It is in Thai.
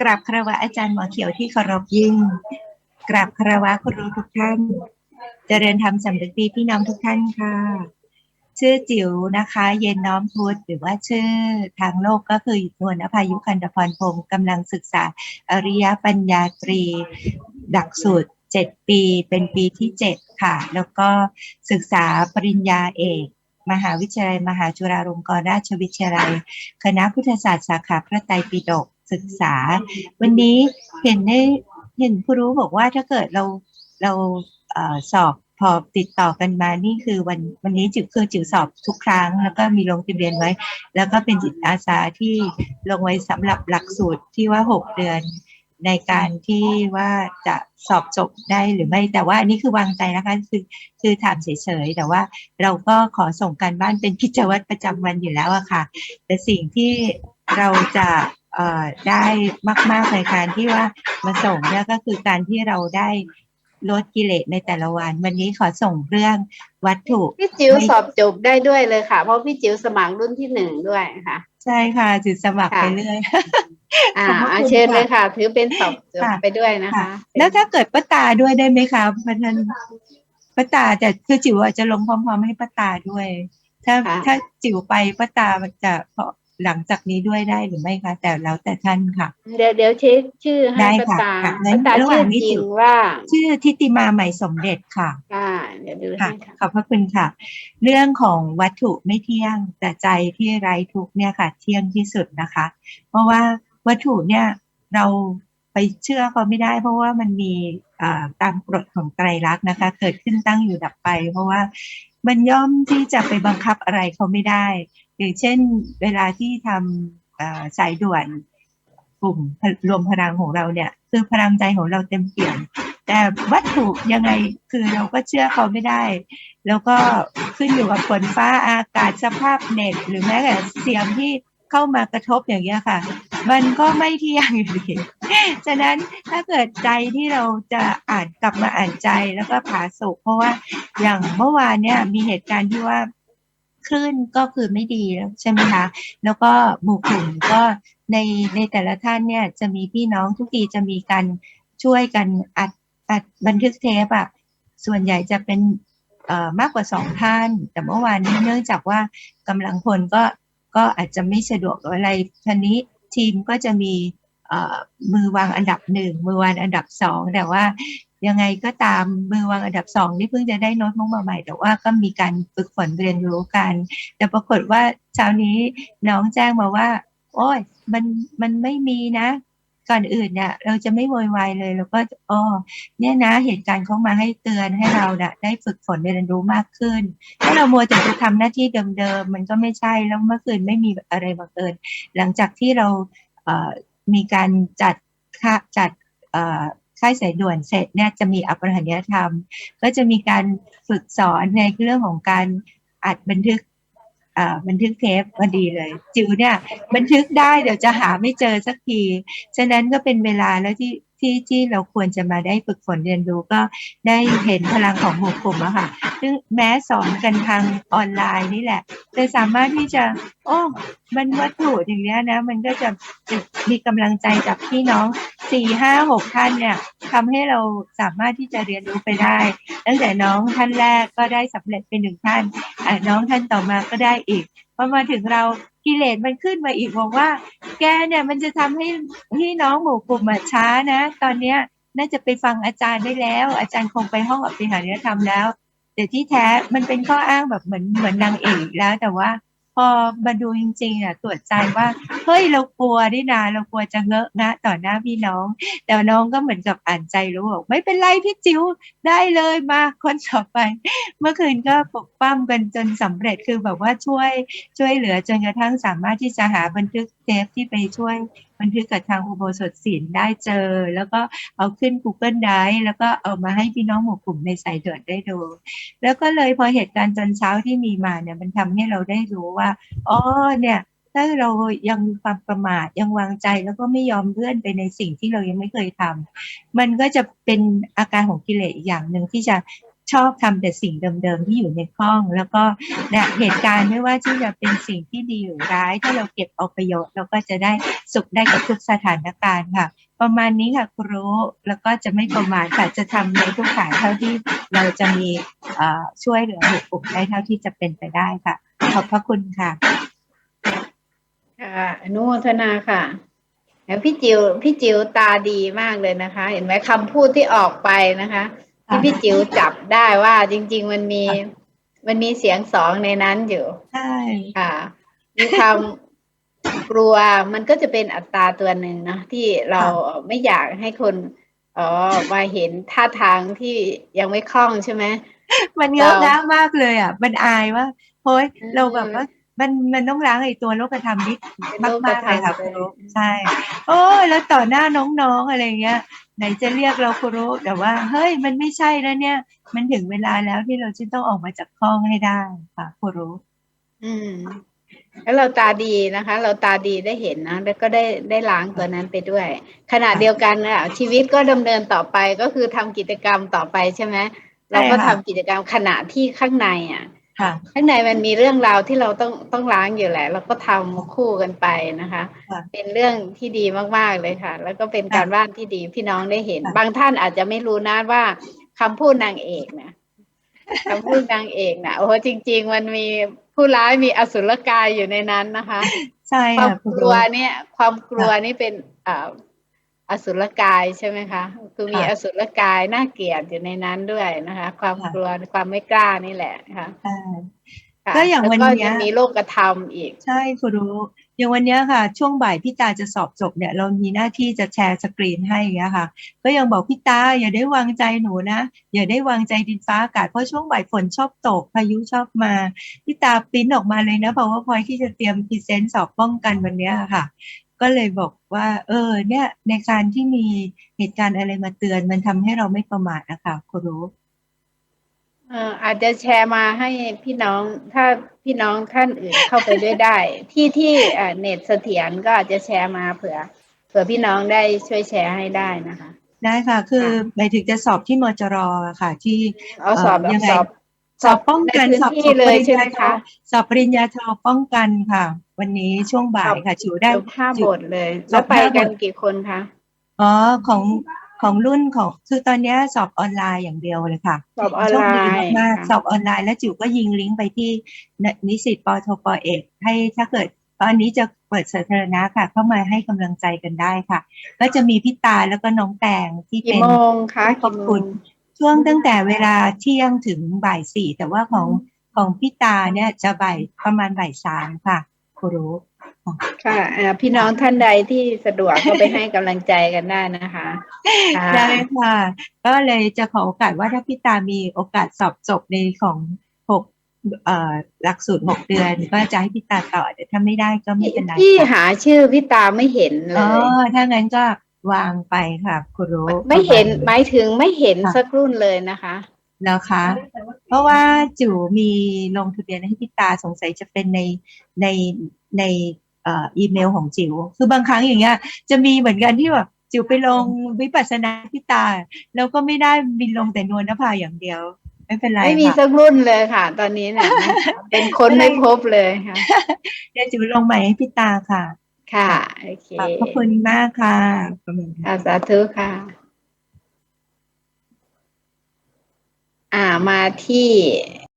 กราบคารวะอาจารย์หมอเขียวที่เคารพยิ่ง กราบคารวะคุณรู้ทุกท่าน เจริญธรรมสำนึกดีพี่น้องทุกท่านค่ะ ชื่อจิ๋วนะคะ เย็นน้อมพุทธหรือว่าชื่อทางโลกก็คือนวลอภายุคันธพรพงศ์กำลังศึกษาอริยปัญญาตรีดักสูตร7ปีเป็นปีที่7ค่ะ แล้วก็ศึกษาปริญญาเอกมหาวิทยาลัย มหาจุฬาลงกรณราชวิทยาลัย คณะพุทธศาสตร์สาขาพระไตรปิฎก ศึกษา วันนี้เห็นได้เห็นผู้รู้บอกว่าถ้าเกิดเราเราเอสอบพอติดต่อกันมานี่คือวันวันนี้จิ๋วคือจิ๋วสอบทุกครั้ง แล้วก็มีลงทะเบียนไว้ แล้วก็เป็นจิตอาสาที่ลงไว้สำหรับหลักสูตรที่ว่า6เดือนในการที่ว่าจะสอบจบได้หรือไม่แต่ว่าอันนี้คือวางใจนะคะคือคือถามเฉยๆแต่ว่าเราก็ขอส่งการบ้านเป็นกิจวัตรประจำวันอยู่แล้วอะค่ะ แต่สิ่งที่เราจะ เอ่อได้มากๆในการที่ว่ามาส่งเนี่ยก็คือการที่เราได้ลดกิเลสในแต่ละวัน วันนี้ขอส่งเรื่องวัตถุพี่จิ๋วไม่สอบจบได้ด้วยเลยค่ะ เพราะพี่จิ๋วสมัครรุ่นที่หนึ่งด้วยค่ะ ใช่ค่ะจุดสมัครไปค่ะเรื่อยอ่าขอบพระอาคุณเชิญค่ะเลยค่ะ ถือเป็นสอบจบค่ะไปด้วยนะคะค่ะแล้วถ้าเกิดป้าตาด้วยได้ไหมคะพันนป้าตาแต่คือจิ๋วอาจจะลงพร้อมๆให้ป้าตาด้วย ถ้าค่ะถ้าจิ๋วไปป้าตามันจะพอ หลังจากนี้ด้วยได้หรือไม่คะแต่แล้วแต่ท่านค่ะ เดี๋ยวเดี๋ยวเช็คชื่อให้ได้ป้าค่ะตาค่ะงั้ป้านตาระหชื่ว่าองนี้จริจิ๋งวว่า ชื่อทิติมาใหม่สมเด็จค่ะค่ะเดี๋ยวดูค่ะให้ค่ะขอบพระคุณค่ะ เรื่องของวัตถุไม่เที่ยงแต่ใจที่ไร้ทุกข์เนี่ยค่ะ เที่ยงที่สุดนะคะ เพราะว่าวัตถุเนี่ยเราไปเชื่อเขาไม่ได้เพราะว่ามันมีอ่าตามกฎของไตรลักษณ์นะคะ เกิดขึ้นตั้งอยู่ดับไป เพราะว่ามันย่อมที่จะไปบังคับอะไรเขาไม่ได้ อย่างเช่นเวลาที่ทำสายด่วนกลุ่มรวมพลังของเราเนี่ย คือพลังใจของเราเต็มเปี่ยมแต่วัตถุยังไงคือเราก็เชื่อเขาไม่ได้ แล้วก็ขึ้นอยู่กับฝนฟ้าอากาศสภาพเน็ต หรือแม้แต่เสียงที่เข้ามากระทบอย่างเงี้ยค่ะ มันก็ไม่เที่ยงอยู่ดีฉะนั้นถ้าเกิดใจที่เราจะอ่านกลับมาอ่านใจแล้วก็ผาสุกเพราะว่าอย่างเมื่อวานเนี่ยมีเหตุการณ์ที่ว่า คลื่นก็คือไม่ดีแล้วใช่ไหมคะแล้วก็หมู่กลุ่มก็ในในแต่ละท่านเนี่ยจะมีพี่น้องทุกทีจะมีการช่วยกันอัดอัดบันทึกเทปอะส่วนใหญ่จะเป็นเออมากกว่าสองท่าน แต่เมื่อวานนี้เนื่องจากว่ากำลังพลก็ก็อาจจะไม่สะดวกอะไรทีนี้ทีมก็จะมี มือวางอันดับหนึ่งมือวางอันดับสองแต่ว่ายังไงก็ตามมือวางอันดับสองนี่เพิ่งจะได้โน้ตบุ๊กมาใหม่ แต่ว่าก็มีการฝึกฝนเรียนรู้กัน แต่ปรากฏว่าเช้านี้น้องแจ้งมาว่า โอ้ยมันมันไม่มีนะ ก่อนอื่นเนี่ยเราจะไม่โวยวายเลยแล้วก็อ๋อเนี่ยนะเหตุการณ์เขามาให้เตือนให้เราน่ะได้ฝึกฝนเรียนรู้มากขึ้น ถ้าเรามัวแต่จะทำหน้าที่เดิมๆมันก็ไม่ใช่แล้วเมื่อคืนไม่มีอะไรบังเอิญหลังจากที่เราเอ่อ มีการจัดค่าจัดค่ายสายด่วนเสร็จเนี่ยจะมีอภิหัญญธรรม ก็จะมีการฝึกสอนในเรื่องของการอัดบันทึกบันทึกเทปพอดีเลย จิ๋วเนี่ยบันทึกได้เดี๋ยวจะหาไม่เจอสักที ฉะนั้นก็เป็นเวลาแล้วที่ ที่ที่เราควรจะมาได้ฝึกฝนเรียนรู้ก็ได้เห็นพลังของหมู่กลุ่มอะค่ะ ซึ่งแม้สอนกันทางออนไลน์นี่แหละแต่สามารถที่จะ โอ้ มันวัตถุอย่างเนี้ยนะ มันก็จะมีกำลังใจจากพี่น้องสี่ห้าหกท่านเนี่ยทำให้เราสามารถที่จะเรียนรู้ไปได้ ตั้งแต่น้องท่านแรกก็ได้สำเร็จเป็นหนึ่งท่านน้องท่านต่อมาก็ได้อีกพอมาถึงเรา กิเลสมันขึ้นมาอีกบอกว่า แกเนี่ยมันจะทำให้พี่น้องหมู่กลุ่มอะช้านะ ตอนเนี้ยน่าจะไปฟังอาจารย์ได้แล้ว อาจารย์คงไปห้องอภิหารธรรมแล้ว แต่ที่แท้มันเป็นข้ออ้างแบบเหมือนเหมือนนางเอกแล้วแต่ว่าพอมาดูจริงๆอะตรวจใจว่าเฮ้ยเรากลัวนี่นาเรากลัวจะเงอะงะต่อหน้าพี่น้อง แต่น้องก็เหมือนกับอ่านใจรู้บอกไม่เป็นไรพี่จิ๋วได้เลยมาคนต่อไป เมื่อคืนก็ปกปั้มกันจนสำเร็จคือแบบว่าช่วยช่วยเหลือจนกระทั่งสามารถที่จะหาบันทึกเทปที่ไปช่วยบันทึกกับทางอุโบสถศิลป์ได้เจอ แล้วก็เอาขึ้น Google Drive แล้วก็เอามาให้พี่น้องหมู่กลุ่มในสายด่วนได้ดู แล้วก็เลยพอเหตุการณ์ตอนเช้าที่มีมาเนี่ยมันทำให้เราได้รู้ว่าอ๋อเนี่ย ถ้าเรายังมีความประมาทยังวางใจแล้วก็ไม่ยอมเลื่อนไปในสิ่งที่เรายังไม่เคยทำมันก็จะเป็นอาการของกิเลสอย่างหนึ่งที่จะชอบทำแต่สิ่งเดิมๆที่อยู่ในห้อง แล้วก็เนี่ยเหตุการณ์ไม่ว่าที่จะเป็นสิ่งที่ดีหรือร้าย ถ้าเราเก็บเอาประโยชน์เราก็จะได้สุขได้กับทุกสถานการณ์ค่ะ ประมาณนี้ค่ะครูแล้วก็จะไม่ประมาทค่ะจะทำในทุกสายเท่าที่เราจะมีช่วยเหลือบุคคลได้เท่าที่จะเป็นไปได้ค่ะ ขอบพระคุณค่ะ ค่ะอนุโมทนาค่ะแล้วพี่จิวพี่จิวตาดีมากเลยนะคะ เห็นไหมคำพูดที่ออกไปนะคะ ที่พี่จิวจับได้ว่าจริง ๆ มันมีมันมีเสียงสองในนั้นอยู่ใช่ค่ะมีความกลัวมันก็จะเป็นอัตราตัวหนึ่งเนอะที่เราไม่อยากให้คนเอ๋อมาเห็นท่าทางที่ยังไม่คล่องใช่ไหมมันเงอะเรางะมากเลยอะ มันอายว่าเฮ้ยอืมเราแบบว่า มันมันต้องล้างไอ้ตัวโลกธรรมนิดเป็นมากโลกมากๆเลยค่ะธรคุรมณรู้เลยใช่ โอ้ยแล้วต่อหน้าน้องๆอะไรเงี้ย ไหนจะเรียกเราคุรู้แต่ว่า เฮ้ยมันไม่ใช่แล้วเนี่ย มันถึงเวลาแล้วที่เราจะต้องออกมาจากห้องให้ได้ค่ะคุรู้อืมแล้วเราตาดีนะคะ เราตาดีได้เห็นนะ แล้วก็ได้ได้ล้างตัวนั้นไปด้วย ขณะเดียวกันนะชีวิตก็ดำเนินต่อไปก็คือทำกิจกรรมต่อไปใช่ไหมเราก็ทำกิจกรรมขณะที่ข้างในอะ ค่ะข้างในมันมีเรื่องราวที่เราต้องต้องล้างอยู่แหละ เราก็ทำคู่กันไปนะคะค่ะเป็นเรื่องที่ดีมากๆเลยค่ะ แล้วก็เป็นการบ้านที่ดีพี่น้องได้เห็นค่ะบางท่านอาจจะไม่รู้นะว่าคำพูดนางเอกนะคำพูดนางเอกนะโอ้โหจริง ๆ มันมีผู้ร้ายมีอสุรกายอยู่ในนั้นนะคะ ใช่ความค่ะคุกณลัรู้วเนี่ย ความกลัวนี่เป็นอ่า อสุรกายใช่ไหมคะคือมีค่ะอสุรกายน่าเกลียดอยู่ในนั้นด้วยนะคะ ความค่ะกลัวความไม่กล้านี่แหละนะคะใช่ค่ะก็อย่างวันแล้เนี้ยจะมีโลกธรรมอีก ใช่คุณรู้อย่างวันเนี้ยค่ะ ช่วงบ่ายพี่ตาจะสอบจบเนี่ย เรามีหน้าที่จะแชร์สกรีนให้อย่างเงี้ยค่ะ ก็ยังบอกพี่ตาอย่าได้วางใจหนูนะ อย่าได้วางใจดินฟ้าอากาศเพราะช่วงบ่ายฝนชอบตก พายุชอบมาพี่ตาปริ้นออกมาเลยนะ เพราะว่าพอยที่จะเตรียมพรีเซนต์สอบป้องกันวันเนี้ยค่ะ ก็เลยบอกว่า เออ เนี่ย ในการที่มีเหตุการณ์อะไรมาเตือน มันทำให้เราไม่ประมาทนะคะคุณรู้เอ่ออาจจะแชร์มาให้พี่น้องถ้าพี่น้องท่านอื่นเข้าไปด้วยได้ ที่ที่เอ่อเน็ตเสถียรก็อาจจะแชร์มาเผื่อ เผื่อพี่น้องได้ช่วยแชร์ให้ได้นะคะ ได้ค่ะ คือค่ะหมายถึงจะสอบที่มจรอะค่ะ ที่เอาสอบแบยับงไงสอบ สอบป้องกันในพื้นสอบที่สอบเลปยริญใช่ไหมญาโทคะสอบปริญญาโทป้องกันค่ะ วันนี้ช่วงบ่ายค่ะจิ๋วได้จบห้าจิ๋บวทเลยจบแล้วไปห้าบทกันกี่คนคะอ๋อของของรุ่นของคือตอนเนี้ยสอบออนไลน์อย่างเดียวเลยค่ะ สอบออนโชคไลดีน์มากๆค่ะสอบออนไลน์แล้วจิ๋วก็ยิงลิงก์ไปที่นิสิตปโทปเอกให้ถ้าเกิดตอนนี้จะเปิดสาธารณะค่ะ เข้ามาให้กำลังใจกันได้ค่ะ ก็จะมีพี่ตาแล้วก็น้องแตงที่กี่เป็นโมงคะขอบกี่โมคุงณ ช่วงตั้งแต่เวลาเที่ยงถึงบ่ายสี่แต่ว่าของของพี่ตาเนี่ยจะบ่ายประมาณบ่ายสามค่ะครูรู้ค่ะเอ่อพี่น้องท่านใดที่สะดวกก็ไปให้กำลังใจกันได้นะคะค่ะได้ค่ะ ก็เลยจะขอโอกาสว่าถ้าพี่ตามีโอกาสสอบจบในของหกเอ่อหลักสูตรหกเดือนก็จะให้พี่ตาต่อแต่ถ้าไม่ได้ก็ไม่เป็นไรพี่ค่ะหาชื่อพี่ตาไม่เห็นเลอ๋อยถ้างั้นก็ วางไปค่ะครูรู้ไม่เห็นประหมาณมายถึงไม่เห็นค่ะสักรุ่นเลยนะคะนะคะ เพราะว่าจิ๋วมีลงทะเบียนให้พี่ตาสงสัยจะเป็นในในในเอ่ออีเมลของจิ๋วคือบางครั้งอย่างเงี้ย จะมีเหมือนกันที่แบบจิ๋วไปลงวิปัสสนาพี่ตา แล้วก็ไม่ได้บินลงแต่นวลนภาอย่างเดียว ไม่เป็นไรไม่มีค่ะสักรุ่นเลยค่ะ ตอนนี้เนี่ยเป็นคนไม่พบเลยค่ะเดี๋ยวจิ๋วลงใหม่ให้พี่ตาค่ะ ค่ะโอเคขอบพระคุณมากค่ะขอบคุณค่ะอาสาธุค่ะ อ่ามาที่